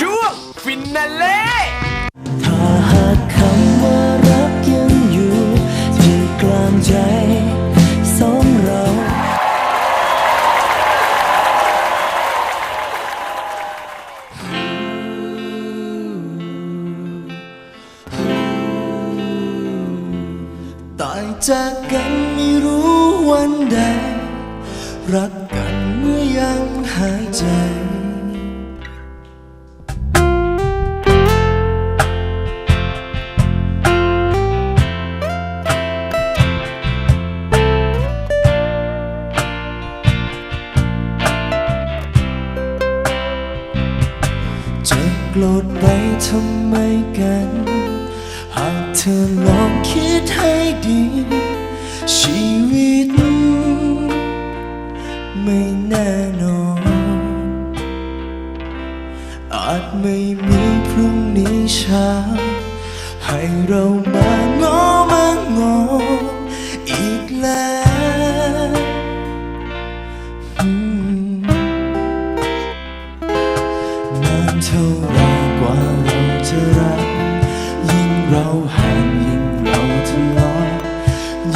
ช่วงฟินนาเล่ถ้าหากคำว่ารักยังอยู่ที่กลางใจสองเรา ตายจากกันไม่รู้วันใด รักกันเมื่อยังหายใจ โกรธไปทำไมกัน หากเธอลองคิดให้ดี ชีวิต ไม่แน่นอน อาจไม่มีพรุ่งนี้เช้า ให้เรามางอมางออีกแล้วนานเท่าไร ว่าเราจะรัก ยิ่งเราห่างยิ่งเราทะเลาะ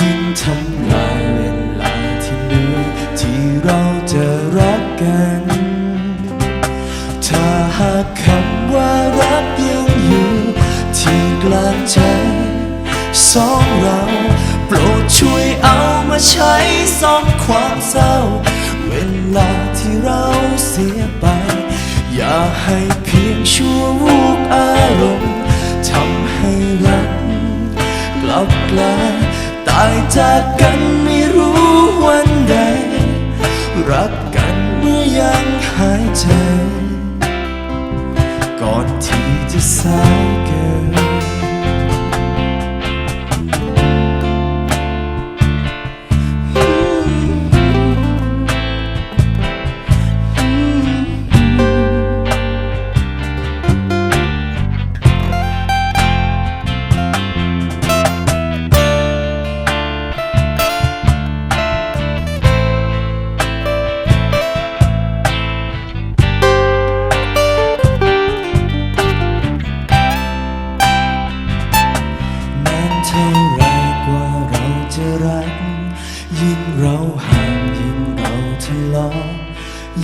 ยิ่งทำลายเวลาที่เหลือที่เราจะรักกัน ถ้าหากคำว่ารักยังอยู่ ที่กลางใจสองเราโปรดช่วยเอามาใช้ซ่อมความเศร้า เวลาที่เราเสียไป อย่าให้เพียงชั่ววูบอารมณ์ทำให้รักกลับกลายตายจากกัน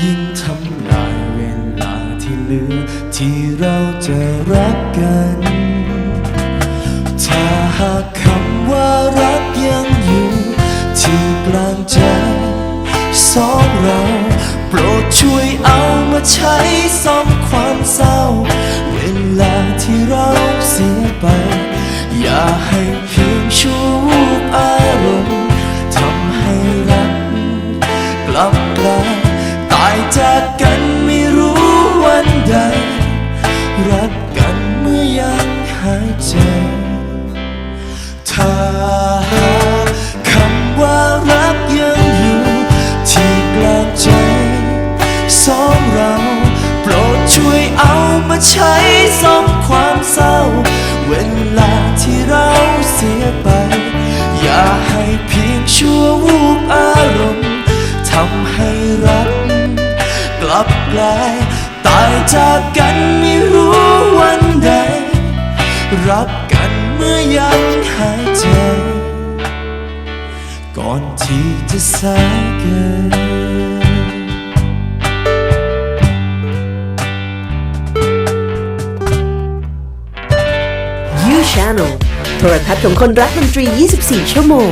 ยิ่งทำลายเวลาที่เหลือ ที่เราจะรักกัน ถ้าหากคำว่ารักยังอยู่ ที่กลางใจสองเรา โปรดช่วยเอามาใช้ซ่อมความเศร้า เวลาที่เราเสียไป อย่าให้ กกันไม่รู้วันใด รักกันเมื่อยังหายใจถ้าหากคำว่ารักยังอยู่ ที่กลางใจ สองเรา โปรดช่วยเอามาใช้ซ่อมความเศร้า เวลาที่เราเสียไป อย่าให้เพียงชั่ววูบอารมณ์ทำให้รักก ลายตายจากกันไม่รู้วันใด รักกันเมื่อยังหายใจ ก่อนที่จะสายเกิน You Channel โทรทัศน์ของคนรักดนตรี 24 ชั่วโมง